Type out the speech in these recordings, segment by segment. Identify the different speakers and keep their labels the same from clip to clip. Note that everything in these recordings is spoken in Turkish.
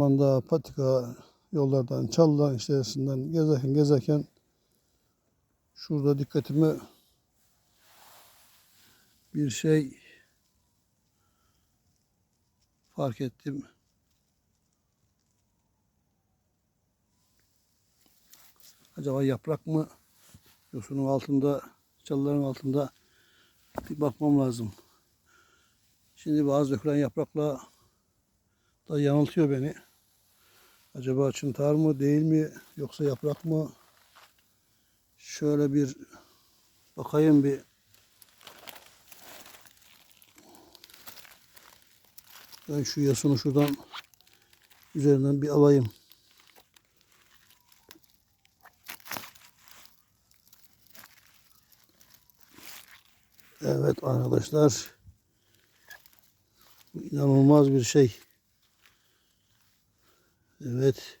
Speaker 1: Manda patika yollardan, çalıların içerisinden gezerken gezerken şurada dikkatimi bir şey fark ettim. Acaba yaprak mı? Yosunun altında, çalıların altında bir bakmam lazım. Şimdi bazı dökülen yaprakla da yanıltıyor beni. Acaba çıntar mı değil mi yoksa yaprak mı? Şöyle bir bakayım bir. Ben şu yasını şuradan üzerinden bir alayım. Evet arkadaşlar. İnanılmaz bir şey. Evet.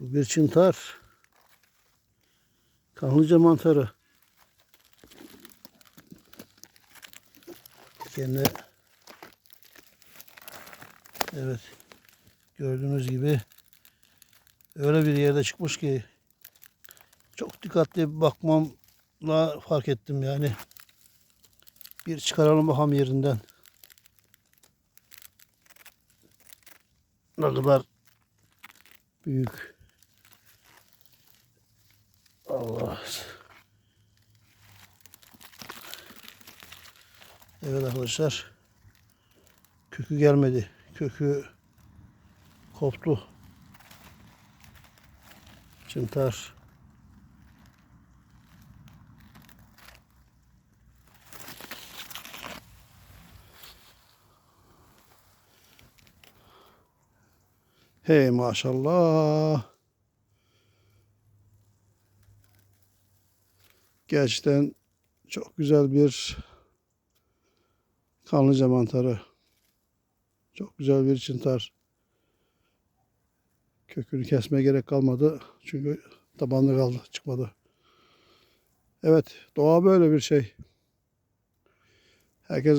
Speaker 1: Bu bir çıntar. Kanlıca mantarı. Dikenle Evet. Gördüğünüz gibi öyle bir yerde çıkmış ki çok dikkatli bakmamla fark ettim yani. Bir çıkaralım bakalım yerinden. Ne kadar büyük. Allah. Evet arkadaşlar. Kökü gelmedi. Kökü koptu. Çıntar. Hey maşallah. Gerçekten çok güzel bir kanlıca mantarı. Çok güzel bir çıntar. Kökünü kesmeye gerek kalmadı. Çünkü tabanlı kaldı, çıkmadı. Evet, doğa böyle bir şey. Herkes